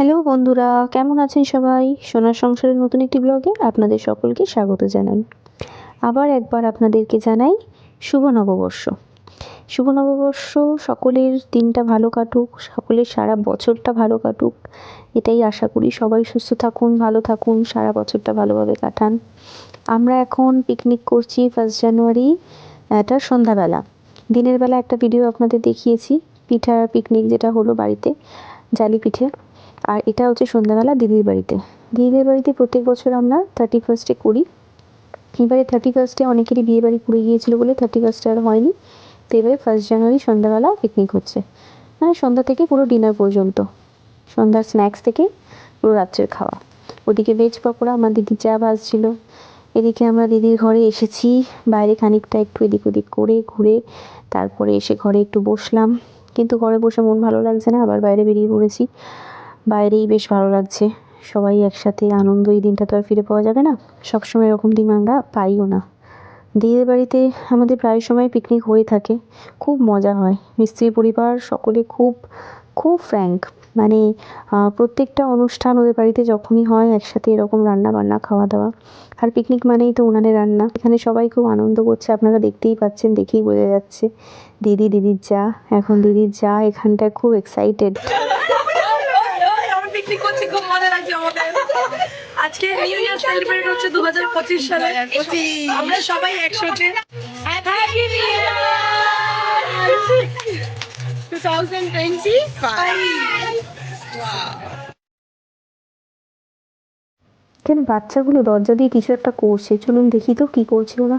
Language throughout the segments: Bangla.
হ্যালো বন্ধুরা, কেমন আছেন সবাই? সোনার সংসারের নতুন একটি ব্লগে আপনাদের সকলকে স্বাগত জানাই। আবার একবার আপনাদেরকে জানাই শুভ নববর্ষ। শুভ নববর্ষ, সকলের দিনটা ভালো কাটুক, সকলের সারা বছরটা ভালো কাটুক, এটাই আশা করি। সবাই সুস্থ থাকুন, ভালো থাকুন, সারা বছরটা ভালোভাবে কাটান। আমরা এখন পিকনিক করছি ফার্স্ট জানুয়ারি এটা সন্ধ্যাবেলা। দিনের বেলা একটা ভিডিও আপনাদের দেখিয়েছি, পিঠা পিকনিক যেটা হলো বাড়িতে, জালি পিঠে। আর এটা হচ্ছে সন্ধ্যাবেলা দিদির বাড়িতে। দিদির বাড়িতে প্রত্যেক বছর আমরা থার্টি ফার্স্টে করি। এবারে থার্টি ফার্স্টে অনেকেরই বিয়ে বাড়ি পড়ে গিয়েছিল বলে থার্টি ফার্স্টে আর হয়নি। তো এবারে ফার্স্ট জানুয়ারি সন্ধ্যাবেলা পিকনিক হচ্ছে। মানে সন্ধ্যা থেকে পুরো ডিনার পর্যন্ত। সন্ধ্যার স্ন্যাক্স থেকে পুরো রাত্রের খাওয়া। ওদিকে ভেজ পকোড়া, আমার দিদির চা ভাজছিল। এদিকে আমরা দিদির ঘরে এসেছি। বাইরে খানিকটা একটু এদিক ওদিক করে ঘুরে তারপরে এসে ঘরে একটু বসলাম। কিন্তু ঘরে বসে মন ভালো লাগছে না, আবার বাইরে বেরিয়ে পড়েছি। বাইরেই বেশ ভালো লাগছে। সবাই একসাথে আনন্দ, এই দিনটা তো আর ফিরে পাওয়া যাবে না। সবসময় এরকম দিন আমরা পাইও না। দিদির বাড়িতে আমাদের প্রায় সময় পিকনিক হয়ে থাকে। খুব মজা হয়। মিস্ত্রি পরিবার সকলে খুব খুব ফ্র্যাঙ্ক মানে প্রত্যেকটা অনুষ্ঠান ওদের বাড়িতে যখনই হয়, একসাথে এরকম রান্না বান্না খাওয়া দাওয়া আর পিকনিক মানেই তো উনানের রান্না। এখানে সবাই খুব আনন্দ করছে। আপনারা দেখতেই পাচ্ছেন, দেখেই বোঝা যাচ্ছে। দিদি, দিদির যা। এখন দিদির যা, এখানটায় খুব এক্সাইটেড পিকনিক করছি খুব মজা লাগছে আমাদের। আজকে নিউ ইয়ার সেলিব্রেট হচ্ছে দু হাজার পঁচিশ সালে। আমরা সবাই একসাথে। হ্যাপি নিউ ইয়ার কেন বাচ্চাগুলো দরজা দিয়ে কিছু একটা করছে? চলুন দেখি তো কি করছে ওরা।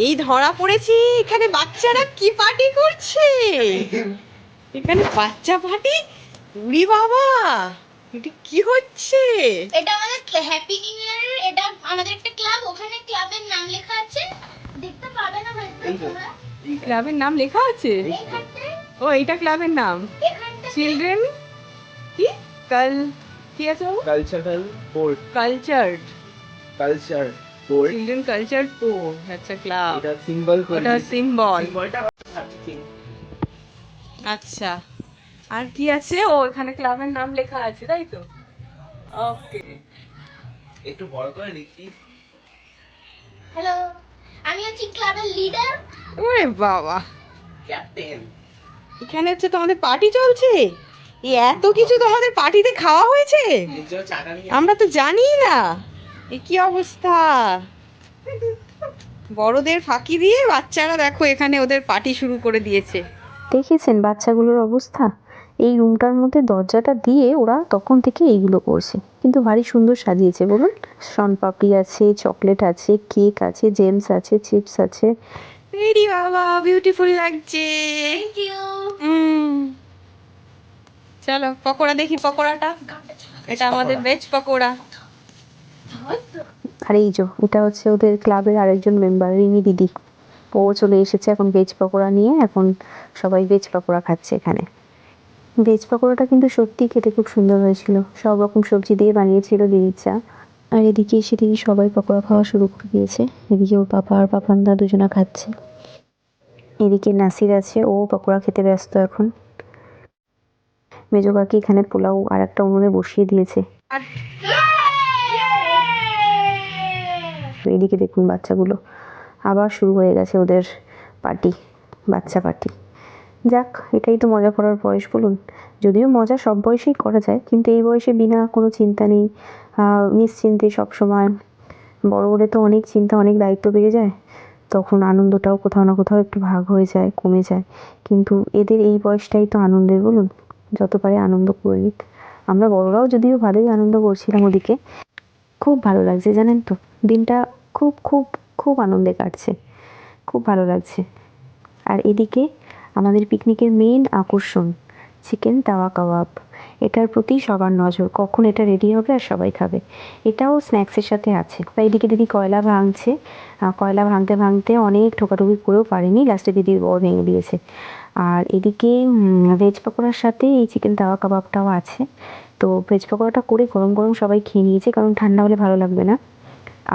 এই ধরা পড়েছি এখানে বাচ্চারা কি পার্টি করছে? এখানে বাচ্চা পার্টি? উড়ি বাবা এটা কি হচ্ছে? এটা আমাদের হ্যাপি নিউ ইয়ারের এটা আমাদের একটা ক্লাব ওখানে ক্লাবের নাম লেখা আছে। দেখতে পাবে না হয়তো ক্লাবের নাম লেখা আছে? ও এটা ক্লাবের নাম। চিলড্রেন কি? কাল কি আছে cultural board cultured culture board children culture too আচ্ছা ক্লাব এটা সিম্বল ওটা সিম্বল সিম্বলটা আচ্ছা। আর কি আছে? ও এখানে ক্লাবের নাম লেখা আছে তাই তো? ওকে। একটু বড় করে লিখি। হ্যালো আমি হচ্ছি ক্লাবের লিডার ওরে বাবা। ক্যাপ্টেন এখানে হচ্ছে তোমাদের পার্টি চলছে? এই এত কিছু তোমাদের পার্টিতে খাওয়া হয়েছে? আমরা তো জানি না। এ কি অবস্থা? বড়দের ফাঁকি দিয়ে বাচ্চারা দেখো এখানে ওদের পার্টি শুরু করে দিয়েছে। দেখেছেন বাচ্চাগুলোর অবস্থা? এই রুমটার মধ্যে দরজাটা দিয়ে ওরা তখন থেকে এইগুলো করছে। কিন্তু ভারী সুন্দর সাজিয়েছে বলুন। শনপাপড়ি আছে চকলেট আছে কেক আছে জেমস আছে চিপস আছে। রেডি বাবা বিউটিফুল লাগছে। থ্যাংক ইউ চলো পকোড়া দেখি পকোড়াটা। এটা আমাদের ভেজ পকোড়া। আর এই যে এটা হচ্ছে ওদের ক্লাবের আরেকজন মেম্বার রিমি দিদি। ও চলে এসেছে এখন ভেজ পকোড়া নিয়ে এখন সবাই ভেজ পকোড়া খাচ্ছে এখানে। ভেজ পকোড়াটা কিন্তু সত্যি খেতে খুব সুন্দর হয়েছিল। সব রকম সবজি দিয়ে বানিয়েছিল দিদির চা আর এদিকে এসে দিদি সবাই পকোড়া খাওয়া শুরু করে দিয়েছে। এদিকে ওর পাপা আর পাপান্দা দুজনা খাচ্ছে। এদিকে নাসির আছে ও পকোড়া খেতে ব্যস্ত এখন। মেজো কাকি এখানে পোলাও আর একটা উনুনে বসিয়ে দিয়েছে। এদিকে দেখুন বাচ্চাগুলো। আবার শুরু হয়ে গেছে ওদের পার্টি বাচ্চা পার্টি। যাক, এটাই তো মজা করার বয়স, বলুন। যদিও মজা সব বয়সেই করা যায়, কিন্তু এই বয়সে বিনা কোনো চিন্তা নেই নিশ্চিন্তে সব সময় বড় হলে তো অনেক চিন্তা, অনেক দায়িত্ব বেড়ে যায়। তখন আনন্দটাও কোথাও না কোথাও একটু ভাগ হয়ে যায়, কমে যায়। কিন্তু এদের এই বয়সটাই তো আনন্দের, বলুন। যত পারে আনন্দ করে। আমরা বড়রাও যদিও ভালোই আনন্দ করছিলাম ওদিকে। খুব ভালো লাগছে, জানেন তো। দিনটা খুব খুব খুব আনন্দে কাটছে। খুব ভালো লাগছে। আর এদিকে আমাদের পিকনিকের মেন আকর্ষণ, চিকেন তাওয়া কাবাব। এটার প্রতি সবার নজর, কখন এটা রেডি হবে আর সবাই খাবে। এটাও স্ন্যাক্সের সাথে আছে। বা এদিকে দিদি কয়লা ভাঙছে। কয়লা ভাঙতে ভাঙতে অনেক ঠোকাঠুকি করেও পারেনি লাস্টে দিদির বর ভেঙে দিয়েছে। আর এদিকে ভেজ পকোড়ার সাথে এই চিকেন তাওয়া কাবাবটাও আছে। তো ভেজ পকোড়াটা করে গরম গরম সবাই খেয়ে নিয়েছে, কারণ ঠান্ডা হলে ভালো লাগবে না।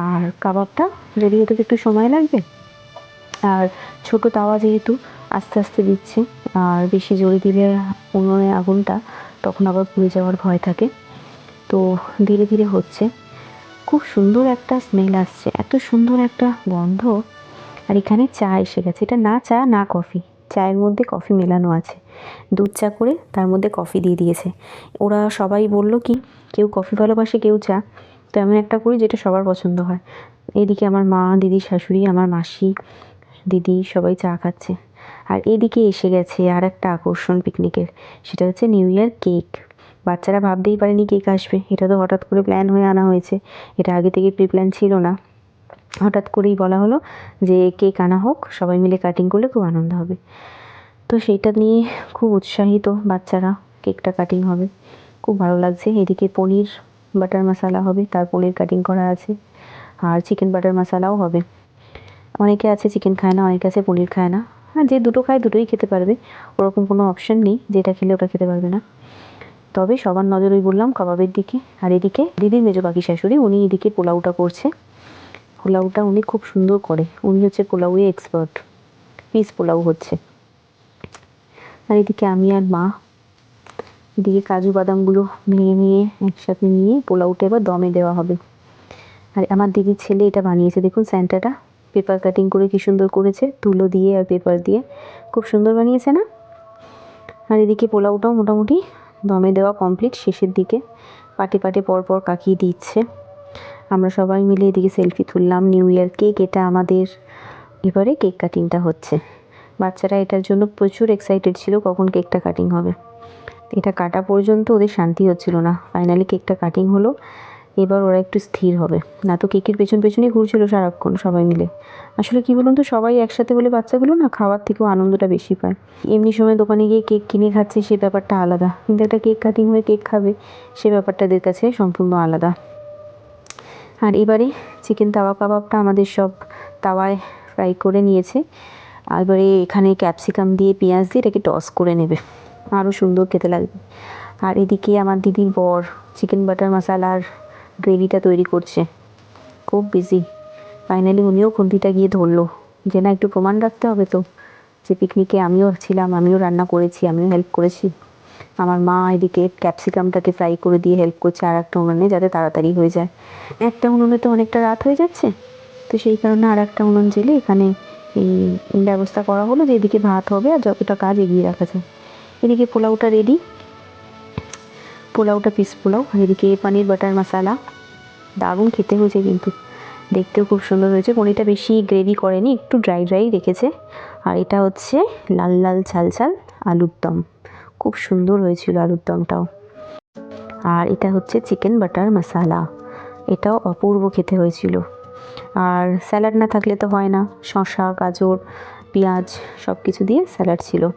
আর কাবাবটা রেডি হতে একটু সময় লাগবে। আর ছোট তাওয়া যেহেতু আস্তে আস্তে দিচ্ছে। আর বেশি জোরে দিলে উনুনে আগুনটা, তখন আবার পুড়ে যাওয়ার ভয় থাকে। তো ধীরে ধীরে হচ্ছে। খুব সুন্দর একটা স্মেল আসছে। এত সুন্দর একটা গন্ধ। আর এখানে চা এসে গেছে। এটা না চা, না কফি। চায়ের মধ্যে কফি মেলানো আছে। দুধ চা করে তার মধ্যে কফি দিয়ে দিয়েছে। ওরা সবাই বলল কি, কেউ কফি ভালোবাসে, কেউ চা। তো এমন একটা করি যেটা সবার পছন্দ হয়। এদিকে আমার মা, দিদি, শাশুড়ি, আমার মাসি, দিদি সবাই চা খাচ্ছে। আর এদিকে এসে গেছে আর একটা আকর্ষণ পিকনিকের সেটা হচ্ছে নিউ ইয়ার কেক বাচ্চারা ভাবতেই পারেনি কেক আসবে, এটা তো হঠাৎ করে প্ল্যান হয়ে আনা হয়েছে, এটা আগে থেকে প্রি প্ল্যান ছিল না। হঠাৎ করেই বলা হলো যে কেক আনা হোক, সবাই মিলে কাটিং করলে খুব আনন্দ হবে। তো সেইটা নিয়ে খুব উৎসাহিত বাচ্চারা কেকটা কাটিং হবে। খুব ভালো লাগছে, এদিকে পনির বাটার মশালা হবে, তার পনির কাটিং করা আছে, আর চিকেন বাটার মশালাও হবে। অনেকে আছে চিকেন খায় না, অনেকে আছে পনির খায় না। হ্যাঁ যে দুটো খায় দুটোই খেতে পারবে। ওরকম কোনো অপশন নেই যেটা খেলে ওটা খেতে পারবে না। তবে সবার নজর ওই বললাম কাবাবের দিকে। আর এদিকে দিদির মেজো পাখি শাশুড়ি, উনি এদিকে পোলাওটা করছে। পোলাওটা উনি খুব সুন্দর করে। উনি হচ্ছে পোলাওয়ে এক্সপার্ট পিস পোলাও হচ্ছে। আর এদিকে আমি আর মা। এদিকে কাজু বাদামগুলো ভেঙে নিয়ে একসাথে নিয়ে পোলাওটা এবার দমে দেওয়া হবে। আর আমার দিদির ছেলে এটা বানিয়েছে, দেখুন স্যান্টাটা। পেপার কাটিং করে কি সুন্দর করেছে? তুলো দিয়ে আর পেপার দিয়ে। খুব সুন্দর বানিয়েছে না? আর এদিকে পোলাওটাও মোটামুটি দমে দেওয়া কমপ্লিট শেষের দিকে পাটে পাটে পরপর কাকিয়ে দিচ্ছে। আমরা সবাই মিলে এদিকে সেলফি তুললাম নিউ ইয়ার কেক এটা আমাদের এবারে কেক কাটিংটা হচ্ছে। বাচ্চারা এটার জন্য প্রচুর এক্সাইটেড ছিল কখন কেকটা কাটিং হবে। এটা কাটা পর্যন্ত ওদের শান্তি হচ্ছিল না। ফাইনালি কেকটা কাটিং হলো। এবার ওরা একটু স্থির হবে। না তো কেকের পেছন পেছনেই ঘুরছিল সারাক্ষণ সবাই মিলে। আসলে কী বলুন তো, সবাই একসাথে বলে বাচ্চাগুলো না খাওয়ার থেকেও আনন্দটা বেশি পায়। এমনি সময় দোকানে গিয়ে কেক কিনে খাচ্ছে, সে ব্যাপারটা আলাদা। কিন্তু একটা কেক কাটিং হয়ে কেক খাবে, সে ব্যাপারটা এদের কাছে সম্পূর্ণ আলাদা। আর এবারে চিকেন তাওয়া কাবাবটা আমাদের সব তাওয়ায় ফ্রাই করে নিয়েছে। এবারে এখানে ক্যাপসিকাম দিয়ে পেঁয়াজ দিয়ে এটাকে টস করে নেবে। আরও সুন্দর খেতে লাগবে। আর এদিকে আমার দিদির বর, চিকেন বাটার মশালার গ্রেভিটা তৈরি করছে। খুব বিজি ফাইনালি উনিও খুন্তিটা গিয়ে ধরলো। যে না, একটু প্রমাণ রাখতে হবে তো। যে পিকনিকে আমিও ছিলাম, আমিও রান্না করেছি, আমিও হেল্প করেছি। আমার মা এদিকে ক্যাপসিকামটাকে ফ্রাই করে দিয়ে হেল্প করছে আর একটা উনুনে যাতে তাড়াতাড়ি হয়ে যায়। একটা উনুনে তো অনেকটা রাত হয়ে যাচ্ছে। তো সেই কারণে আর একটা উনুন জেলে এখানে এই ব্যবস্থা করা হলো যে এদিকে ভাত হবে আর যতটা কাজ এগিয়ে রাখা যায়। এদিকে পোলাওটা রেডি পোলাওটা পিস পোলাও আর এদিকে পানির বাটার মশালা দারুণ খেতে হয়েছে কিন্তু। দেখতেও খুব সুন্দর হয়েছে। পনিরটা বেশি গ্রেভি করেনি, একটু ড্রাই ড্রাই রেখেছে। আর এটা হচ্ছে লাল লাল, ঝাল ঝাল আলুর দম। খুব সুন্দর হয়েছিল আলুর দমটাও। আর এটা হচ্ছে চিকেন বাটার মশালা এটাও অপূর্ব খেতে হয়েছিল। আর স্যালাড না থাকলে তো হয় না। শশা গাজর, পেঁয়াজ সব কিছু দিয়ে স্যালাড ছিল।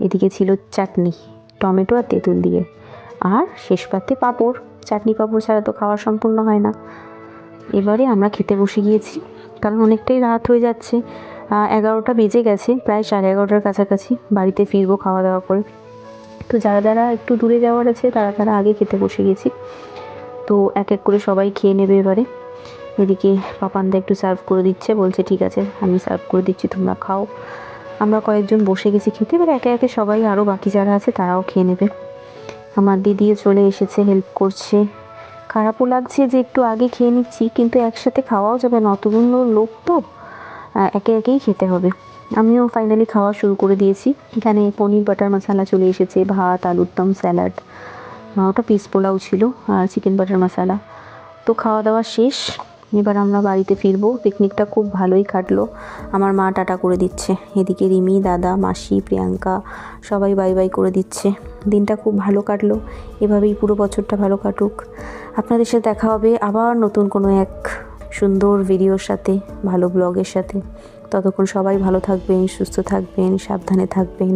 এদিকে ছিল চাটনি, টমেটো আর তেঁতুল দিয়ে। আর শেষ পাতে পাঁপড়। চাটনি পাঁপড় ছাড়া তো খাওয়া সম্পূর্ণ হয় না। এবারে আমরা খেতে বসে গিয়েছি, কারণ অনেকটাই রাত হয়ে যাচ্ছে। এগারোটা বেজে গেছে, প্রায় সাড়ে এগারোটার কাছাকাছি বাড়িতে ফিরবো খাওয়া দাওয়া করে। তো যারা যারা একটু দূরে যাওয়ার আছে, তারা তারা আগে খেতে বসে গেছি। তো এক এক করে সবাই খেয়ে নেবে এবারে। এদিকে পাপানদা একটু সার্ভ করে দিচ্ছে, বলছে, ঠিক আছে, আমি সার্ভ করে দিচ্ছি, তোমরা খাও। আমরা কয়েকজন বসে গেছি খেতে, এবার একে একে সবাই আরও বাকি যারা আছে, তারাও খেয়ে নেবে। আমার দিদিও চলে এসেছে হেল্প করছে। খারাপও লাগছে যে একটু আগে খেয়ে নিচ্ছি, কিন্তু একসাথে খাওয়াও যাবে না। অতগুলো লোক তো একে একেই খেতে হবে। আমিও ফাইনালি খাওয়া শুরু করে দিয়েছি। এখানে পনির, বাটার মশলা চলে এসেছে, ভাত, আলুর দম স্যালাড ওটা পিস পোলাও ছিল আর চিকেন বাটার মশলা। তো খাওয়া দাওয়া শেষ। এবার আমরা বাড়িতে ফিরবো। পিকনিকটা খুব ভালোই কাটলো। আমার মা টাটা করে দিচ্ছে। এদিকে রিমি, দাদা, মাসি, প্রিয়াঙ্কা সবাই বাই বাই করে দিচ্ছে। দিনটা খুব ভালো কাটলো। এভাবেই পুরো বছরটা ভালো কাটুক। আপনাদের সাথে দেখা হবে আবার নতুন কোনো এক সুন্দর ভিডিওর সাথে, ভালো ব্লগের সাথে। ততক্ষণ সবাই ভালো থাকবেন, সুস্থ থাকবেন, সাবধানে থাকবেন।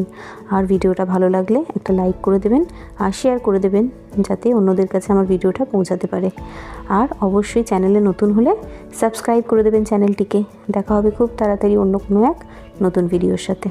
আর ভিডিওটা ভালো লাগলে একটা লাইক করে দেবেন আর শেয়ার করে দেবেন যাতে অন্যদের কাছে আমার ভিডিওটা পৌঁছাতে পারে। আর অবশ্যই চ্যানেলে নতুন হলে সাবস্ক্রাইব করে দেবেন চ্যানেলটিকে দেখা হবে খুব তাড়াতাড়ি অন্য কোনো এক নতুন ভিডিওর সাথে।